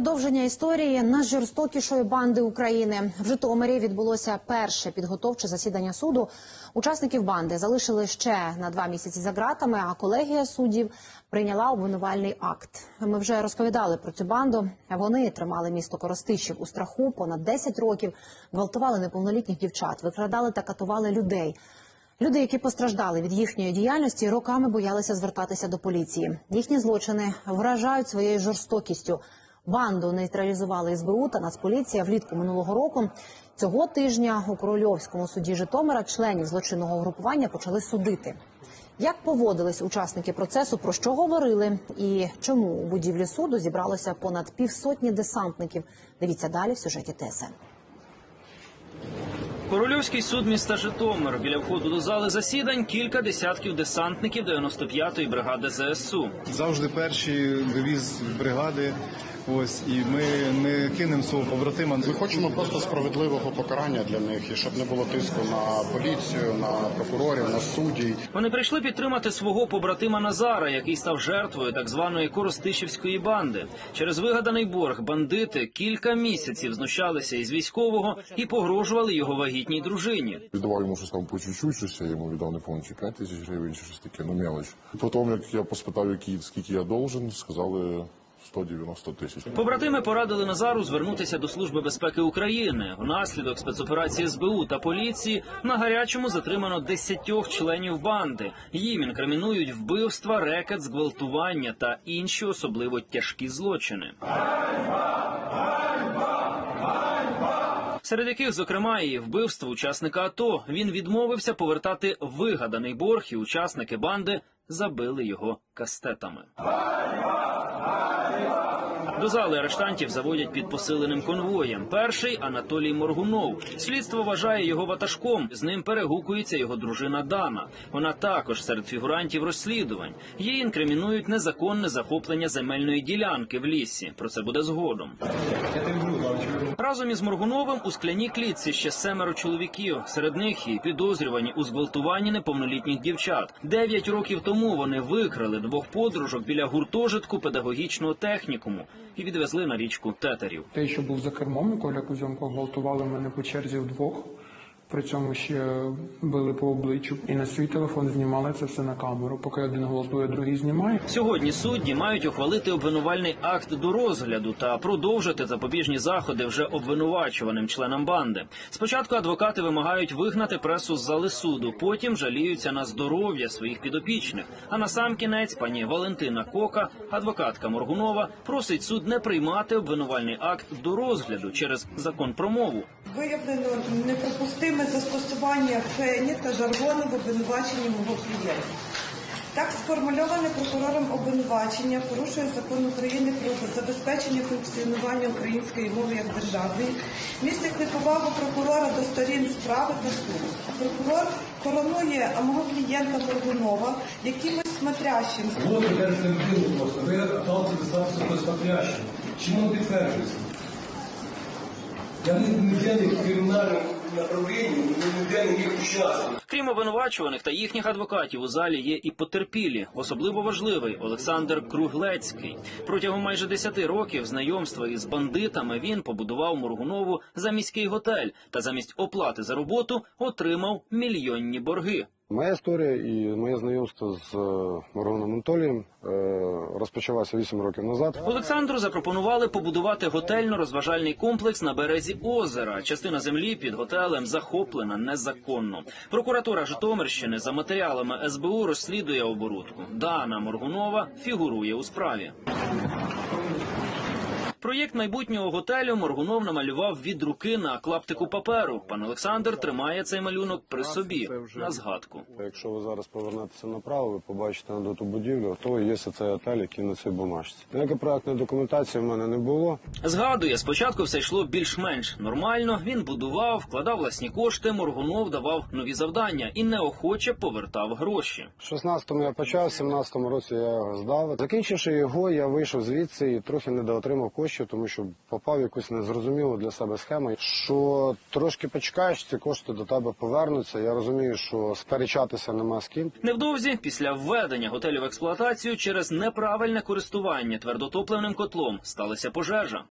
продовження історії найжорстокішої банди України в Житомирі відбулося перше підготовче засідання суду. Учасників банди залишили ще на два місяці за ґратами, а колегія суддів прийняла обвинувальний акт. Ми вже розповідали про цю банду. Вони тримали місто Коростишів у страху понад 10 років, гвалтували неповнолітніх дівчат, викрадали та катували людей. Люди, які постраждали від їхньої діяльності, роками боялися звертатися до поліції. Їхні злочини вражають своєю жорстокістю. Банду нейтралізували СБУ та Нацполіція влітку минулого року. Цього тижня у Корольовському суді Житомира членів злочинного групування почали судити. Як поводились учасники процесу, про що говорили і чому у будівлі суду зібралося понад півсотні десантників? Дивіться далі в сюжеті ТСН. Корольовський суд міста Житомир. Біля входу до зали засідань кілька десятків десантників 95-ї бригади ЗСУ. завжди перші девіз бригади. Ось і ми не кинемо свого побратима. Ми хочемо просто справедливого покарання для них і щоб не було тиску на поліцію, на прокурорів, на суддів. Вони прийшли підтримати свого побратима Назара, який став жертвою так званої Коростишівської банди. Через вигаданий борг бандити кілька місяців знущалися із військового і погрожували його вагітній дружині. Віддавав йому щось там по чуть-чуть, щось я йому віддав, не пам'ятаю, чи 5 тисяч гривень, чи щось таке, ну мелоч. Потім, як я поспитав, які, скільки я должен, сказали 190 тисяч. Побратими порадили Назару звернутися до Служби безпеки України. Внаслідок спецоперації СБУ та поліції на гарячому затримано десятьох членів банди. Їм інкримінують вбивства, рекет, зґвалтування та інші особливо тяжкі злочини. Серед яких, зокрема, і вбивство учасника АТО. Він відмовився повертати вигаданий борг, і учасники банди забили його кастетами. До зали арештантів заводять під посиленим конвоєм. Перший Анатолій Моргунов. Слідство вважає його ватажком. З ним перегукується його дружина Дана. Вона також серед фігурантів розслідувань. Їй інкримінують незаконне захоплення земельної ділянки в лісі. Про це буде згодом. Разом із Моргуновим у скляній клітці ще семеро чоловіків. Серед них і підозрювані у зґвалтуванні неповнолітніх дівчат. Дев'ять років тому вони викрали двох подружок біля гуртожитку педагогічного технікуму і відвезли на річку Тетерів. Те, що був за кермом, Коля Кузьомко гвалтували мене по черзі вдвох. При цьому ще били по обличчю. І на свій телефон знімали це все на камеру. Поки один гвалтує, другий знімає. Сьогодні судді мають ухвалити обвинувальний акт до розгляду та продовжити запобіжні заходи вже обвинувачуваним членам банди. Спочатку адвокати вимагають вигнати пресу з зали суду, потім жаліються на здоров'я своїх підопічних. А на сам кінець пані Валентина Кока, адвокатка Моргунова, просить суд не приймати обвинувальний акт до розгляду через закон про мову. Виявлено неприпустиме застосування фені та жаргону в обвинуваченні мого клієнта. Так сформульоване прокурором обвинувачення порушує закон України про забезпечення функціонування української мови як державної, містить неповагу прокурора до сторін справи та суду. Прокурор коронує мого клієнта Моргунова якимось смотрящим. Вот людину просто. Ви автор статусу посмотрящим. Чому підтверджується? Я не ніде не Крім обвинувачуваних та їхніх адвокатів, у залі є і потерпілі. Особливо важливий Олександр Круглецький. Протягом майже 10 років знайомства із бандитами він побудував Моргунову за міський готель та замість оплати за роботу отримав мільйонні борги. Моя історія і моє знайомство з е, Мороном Анатолієм е, розпочалося 8 років назад. Олександру запропонували побудувати готельно-розважальний комплекс на березі озера. Частина землі під готелем захоплена незаконно. Прокуратура Житомирщини за матеріалами СБУ розслідує оборудку. Дана Моргунова фігурує у справі. Проєкт майбутнього готелю Моргунов намалював від руки на клаптику паперу. Пан Олександр тримає цей малюнок при собі на згадку. Якщо ви зараз повернетеся направо, ви побачите на ту будівлю, то є цей готель, який на цій бумажці. Ніякої проектної документації в мене не було. Згадує, спочатку все йшло більш-менш нормально. Він будував, вкладав власні кошти. Моргунов давав нові завдання і неохоче повертав гроші. В 16-му я почав, в 17-му році я його здав. Закінчивши його, я вийшов звідси і трохи недоотримав коштів, тому що попав якусь незрозумілу для себе схему. Що трошки почекаєш, ці кошти до тебе повернуться. Я розумію, що сперечатися нема з ким. Невдовзі, після введення готелю в експлуатацію через неправильне користування твердотопливним котлом сталася пожежа.